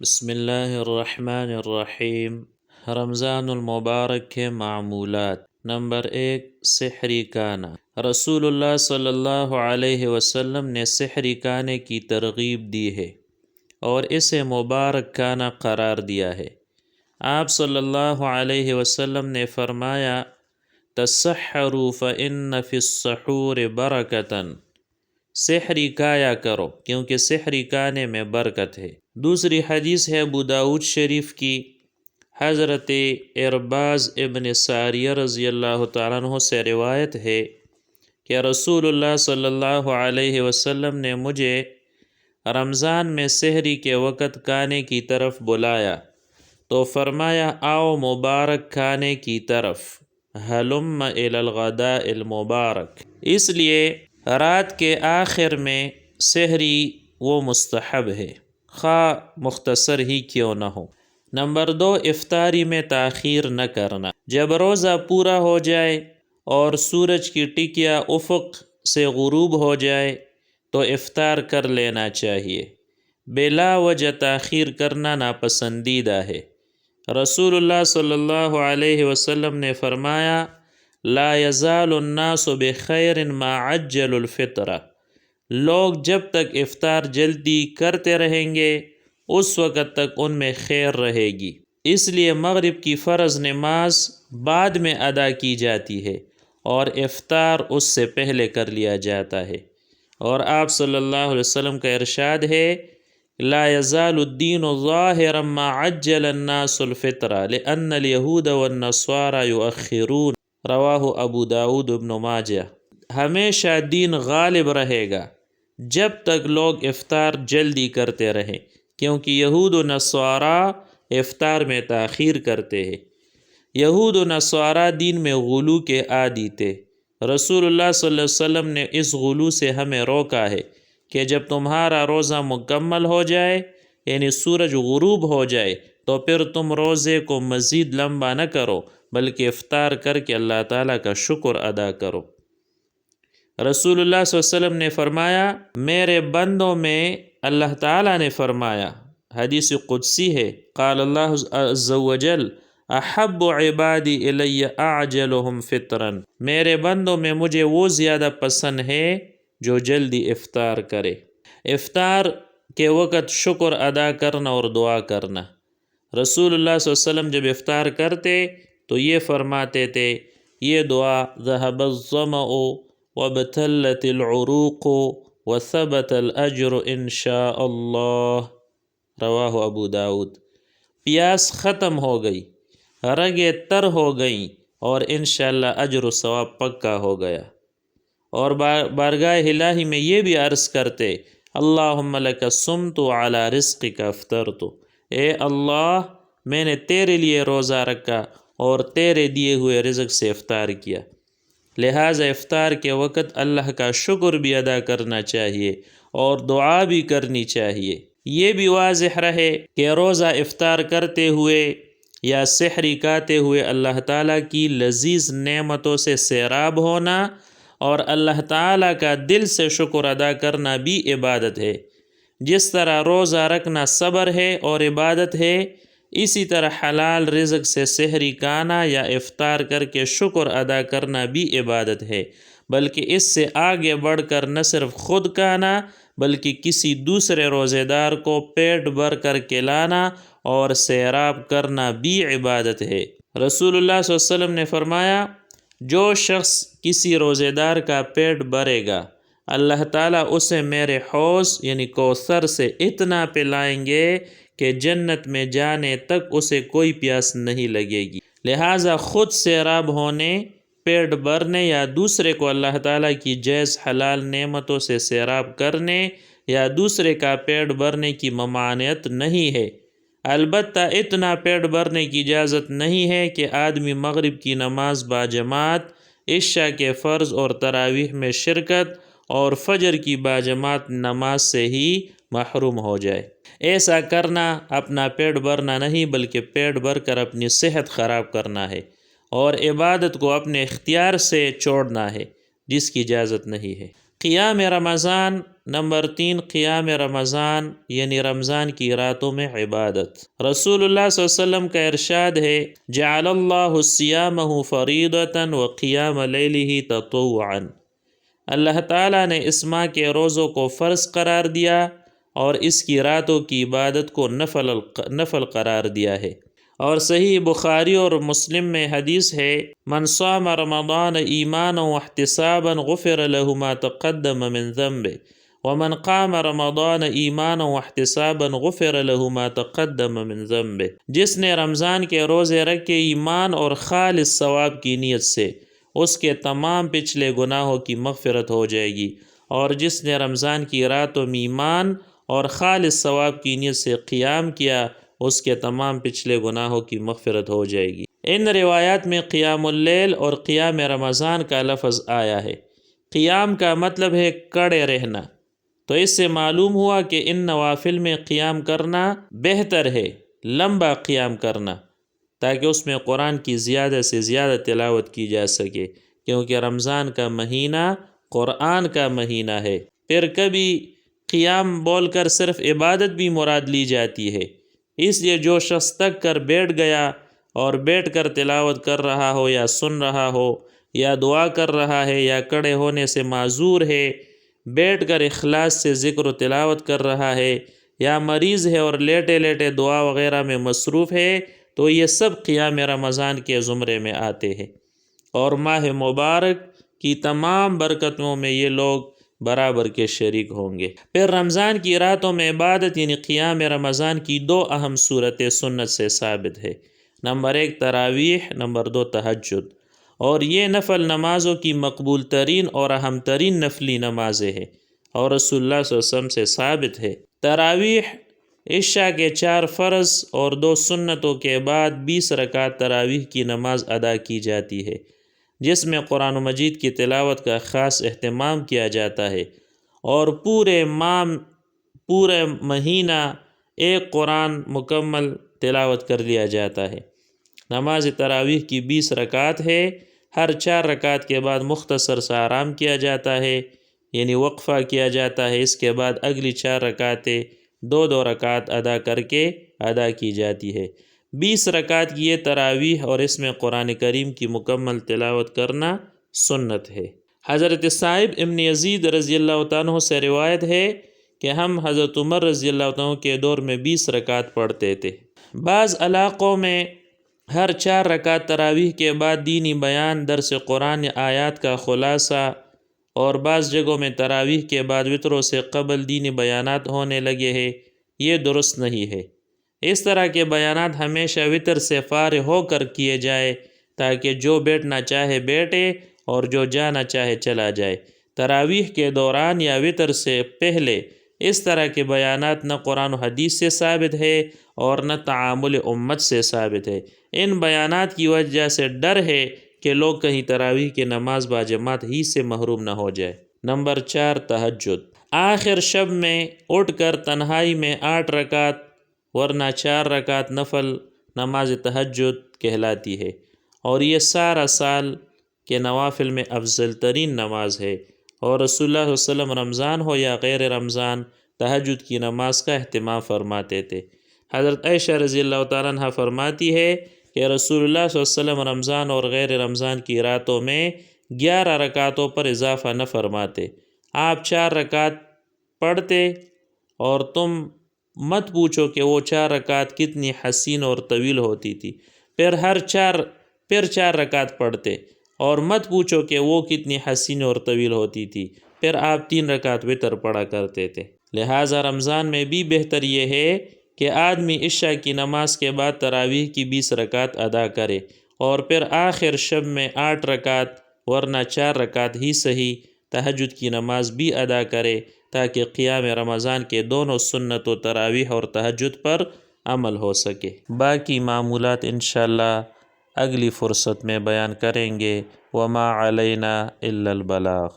بسم اللہ الرحمن الرحیم رمضان المبارک کے معمولات نمبر ایک سحری کانا رسول اللہ صلی اللہ علیہ وسلم نے سحری کانے کی ترغیب دی ہے اور اسے مبارک کانا قرار دیا ہے آپ صلی اللہ علیہ وسلم نے فرمایا تصحروا فإن فی السحور برکتاً سحری کایا کرو کیونکہ سحری کانے میں برکت ہے دوسری حدیث ہے داود شریف کی، حضرت ارباز ابن ساریہ رضی اللہ تعالیٰ عنہ سے روایت ہے کہ رسول اللہ صلی اللہ علیہ وسلم نے مجھے رمضان میں سحری کے وقت کانے کی طرف بلایا۔ تو فرمایا، آؤ مبارک کھانے کی طرف۔ حلم الغداء المبارک۔ اس لیے رات کے آخر میں سحری وہ مستحب ہے۔ خواہ مختصر ہی کیوں نہ ہو۔ نمبر دو، افطاری میں تاخیر نہ کرنا۔ جب روزہ پورا ہو جائے اور سورج کی ٹکیا افق سے غروب ہو جائے تو افطار کر لینا چاہیے۔ بلا وجہ تاخیر کرنا ناپسندیدہ ہے۔ رسول اللہ صلی اللہ علیہ وسلم نے فرمایا، لا يزال الناس بخیر ما عجل الفطرہ۔ لوگ جب تک افطار جلدی کرتے رہیں گے، اس وقت تک ان میں خیر رہے گی۔ اس لیے مغرب کی فرض نماز بعد میں ادا کی جاتی ہے اور افطار اس سے پہلے کر لیا جاتا ہے۔ اور آپ صلی اللہ علیہ وسلم کا ارشاد ہے، لا يزال الدین ظاہرا ما عجل الناس الفطرہ لأن اليهود والنصارى يؤخرون رواہ ابو داود ابن ماجہ۔ ہمیشہ دین غالب رہے گا۔ جب تک لوگ افطار جلدی کرتے رہیں، کیونکہ یہود و نصارہ افطار میں تاخیر کرتے ہیں۔ یہود و نصارہ دین میں غلو کے عادی تھے۔ رسول اللہ صلی اللہ علیہ وسلم نے اس غلو سے ہمیں روکا ہے کہ جب تمہارا روزہ مکمل ہو جائے یعنی سورج غروب ہو جائے، تو پھر تم روزے کو مزید لمبا نہ کرو، بلکہ افطار کر کے اللہ تعالیٰ کا شکر ادا کرو۔ رسول اللہ صلی اللہ علیہ وسلم نے فرمایا، میرے بندوں میں اللہ تعالیٰ نے فرمایا، حدیث قدسی ہے، قال اللہ عز و جل، احب عبادی الی اعجلهم فطرا میرے بندوں میں مجھے وہ زیادہ پسند ہے جو جلدی افطار کرے۔ افطار کے وقت شکر ادا کرنا اور دعا کرنا۔ رسول اللہ صلی اللہ علیہ وسلم جب افطار کرتے تو یہ فرماتے تھے، یہ دعا ذہب الظمأ وبتلت العروق وثبت الاجر ان شاء اللہ رواہ ابو داود. پیاس ختم ہو گئی رگیں تر ہو گئیں اور انشاءاللہ اجر و ثواب پکا ہو گیا۔ اور بارگاہ الہی میں یہ بھی عرض کرتے، اللہم لک سمت علی رزق کا افطر تو اے اللہ، میں نے تیرے لیے روزہ رکھا اور تیرے دیے ہوئے رزق سے افطار کیا۔ لہٰذا افطار کے وقت اللہ کا شکر بھی ادا کرنا چاہیے اور دعا بھی کرنی چاہیے۔ یہ بھی واضح رہے کہ روزہ افطار کرتے ہوئے یا سحری کاتے ہوئے اللہ تعالیٰ کی لذیذ نعمتوں سے سیراب ہونا اور اللہ تعالیٰ کا دل سے شکر ادا کرنا بھی عبادت ہے۔ جس طرح روزہ رکھنا صبر ہے اور عبادت ہے اسی طرح حلال رزق سے سحری کانا یا افطار کر کے شکر ادا کرنا بھی عبادت ہے، بلکہ اس سے آگے بڑھ کر نہ صرف خود کانا، بلکہ کسی دوسرے روزے دار کو پیٹ بھر کر کے لانا اور سیراب کرنا بھی عبادت ہے۔ رسول اللہ صلی اللہ علیہ وسلم نے فرمایا، جو شخص کسی روزے دار کا پیٹ بھرے گا، اللہ تعالیٰ اسے میرے حوض یعنی کوثر سے اتنا پلائیں گے کہ جنت میں جانے تک اسے کوئی پیاس نہیں لگے گی۔ لہٰذا خود سیراب ہونے، پیٹ بھرنے یا دوسرے کو اللہ تعالیٰ کی جیز حلال نعمتوں سے سیراب کرنے یا دوسرے کا پیٹ بھرنے کی ممانعت نہیں ہے۔ البتہ اتنا پیٹ بھرنے کی اجازت نہیں ہے کہ آدمی مغرب کی نماز باجماعت عشاء کے فرض اور تراویح میں شرکت اور فجر کی باجماعت نماز سے ہی محروم ہو جائے۔ ایسا کرنا اپنا پیٹ بھرنا نہیں بلکہ پیٹ بھر کر اپنی صحت خراب کرنا ہے اور عبادت کو اپنے اختیار سے چھوڑنا ہے، جس کی اجازت نہیں ہے۔ قیام رمضان نمبر تین، قیام رمضان یعنی رمضان کی راتوں میں عبادت۔ رسول اللہ صلی اللہ علیہ وسلم کا ارشاد ہے، جعل اللہ السیامہ فریدتا و قیام لیلہ تطوعا۔ اللہ تعالیٰ نے اس ماہ کے روزوں کو فرض قرار دیا۔ اور اس کی راتوں کی عبادت کو نفل نفل قرار دیا ہے۔ اور صحیح بخاری اور مسلم میں حدیث ہے، من صام رمضان ایمان و احتسابا غفر له ما تقدم من ذنبه، ومن قام رمضان ایمان و احتسابا غفر له ما تقدم من ذنبه۔ جس نے رمضان کے روزے رکھ کے ایمان اور خالص ثواب کی نیت سے، اس کے تمام پچھلے گناہوں کی مغفرت ہو جائے گی۔ اور جس نے رمضان کی رات و ایمان اور خالص ثواب کی نیت سے قیام کیا، اس کے تمام پچھلے گناہوں کی مغفرت ہو جائے گی۔ ان روایات میں قیام اللیل اور قیام رمضان کا لفظ آیا ہے۔ قیام کا مطلب ہے کڑے رہنا۔ تو اس سے معلوم ہوا کہ ان نوافل میں قیام کرنا بہتر ہے، لمبا قیام کرنا، تاکہ اس میں قرآن کی زیادہ سے زیادہ تلاوت کی جا سکے، کیونکہ رمضان کا مہینہ قرآن کا مہینہ ہے۔ پھر کبھی قیام بول کر صرف عبادت بھی مراد لی جاتی ہے۔ اس لیے جو شخص تک کر بیٹھ گیا اور بیٹھ کر تلاوت کر رہا ہو یا سن رہا ہو یا دعا کر رہا ہے یا کڑے ہونے سے معذور ہے، بیٹھ کر اخلاص سے ذکر و تلاوت کر رہا ہے یا مریض ہے اور لیٹے لیٹے دعا وغیرہ میں مصروف ہے، تو یہ سب قیام رمضان کے زمرے میں آتے ہیں۔ اور ماہ مبارک کی تمام برکتوں میں یہ لوگ برابر کے شریک ہوں گے۔ پھر رمضان کی راتوں میں عبادت یعنی قیام رمضان کی دو اہم صورت سنت سے ثابت ہے۔ نمبر ایک، تراویح، نمبر دو، تہجد۔ اور یہ نفل نمازوں کی مقبول ترین اور اہم ترین نفلی نمازیں ہیں اور رسول اللہ صلی اللہ علیہ وسلم سے ثابت ہے۔ تراویح، عشاء کے چار فرض اور دو سنتوں کے بعد بیس رکعت تراویح کی نماز ادا کی جاتی ہے۔ جس میں قرآن و مجید کی تلاوت کا خاص اہتمام کیا جاتا ہے اور پورے مام، پورے مہینہ ایک قرآن مکمل تلاوت کر لیا جاتا ہے۔ نماز تراویح کی بیس رکعت ہے، ہر چار رکعت کے بعد مختصر سا آرام کیا جاتا ہے یعنی وقفہ کیا جاتا ہے۔ اس کے بعد اگلی چار رکعتیں دو دو رکعت ادا کر کے ادا کی جاتی ہے۔ بیس رکعت کی یہ تراویح اور اس میں قرآن کریم کی مکمل تلاوت کرنا سنت ہے۔ حضرت صاحب ابن یزید رضی اللہ عنہ سے روایت ہے کہ ہم حضرت عمر رضی اللہ عنہ کے دور میں بیس رکعت پڑھتے تھے۔ بعض علاقوں میں ہر چار رکعت تراویح کے بعد دینی بیان، درس قرآن، آیات کا خلاصہ اور بعض جگہوں میں تراویح کے بعد وطروں سے قبل دینی بیانات ہونے لگے ہیں۔ یہ درست نہیں ہے۔ اس طرح کے بیانات ہمیشہ وطر سے فارغ ہو کر کیے جائے تاکہ جو بیٹھنا چاہے بیٹھے اور جو جانا چاہے چلا جائے۔ تراویح کے دوران یا وطر سے پہلے اس طرح کے بیانات نہ قرآن و حدیث سے ثابت ہے اور نہ تعامل امت سے ثابت ہے۔ ان بیانات کی وجہ سے ڈر ہے کہ لوگ کہیں تراویح کے نماز باجماعت ہی سے محروم نہ ہو جائے۔ نمبر چار، تہجد۔ آخر شب میں اٹھ کر تنہائی میں آٹھ رکعت ورنہ چار رکعت نفل نماز تہجد کہلاتی ہے۔ اور یہ سارا سال کے نوافل میں افضل ترین نماز ہے۔ اور رسول اللہ علیہ وسلم رمضان ہو یا غیر رمضان، تہجد کی نماز کا اہتمام فرماتے تھے۔ حضرت عائشہ رضی اللہ تعالیٰ عنہ فرماتی ہے کہ رسول اللہ صلی اللہ علیہ وسلم رمضان اور غیر رمضان کی راتوں میں گیارہ رکعتوں پر اضافہ نہ فرماتے۔ آپ چار رکعت پڑھتے اور تم مت پوچھو کہ وہ چار رکعت کتنی حسین اور طویل ہوتی تھی۔ پھر ہر چار، پھر چار رکعت پڑھتے۔ اور مت پوچھو کہ وہ کتنی حسین اور طویل ہوتی تھی۔ پھر آپ تین رکعت وطر پڑھا کرتے تھے۔ لہٰذا رمضان میں بھی بہتر یہ ہے کہ آدمی عشاء کی نماز کے بعد تراویح کی بیس رکعت ادا کرے۔ اور پھر آخر شب میں آٹھ رکعت، ورنہ چار رکعت ہی صحیح تہجد کی نماز بھی ادا کرے۔ تاکہ قیام رمضان کے دونوں سنت و تراویح اور تہجد پر عمل ہو سکے۔ باقی معمولات انشاءاللہ اگلی فرصت میں بیان کریں گے۔ وما علینا الا البلاغ۔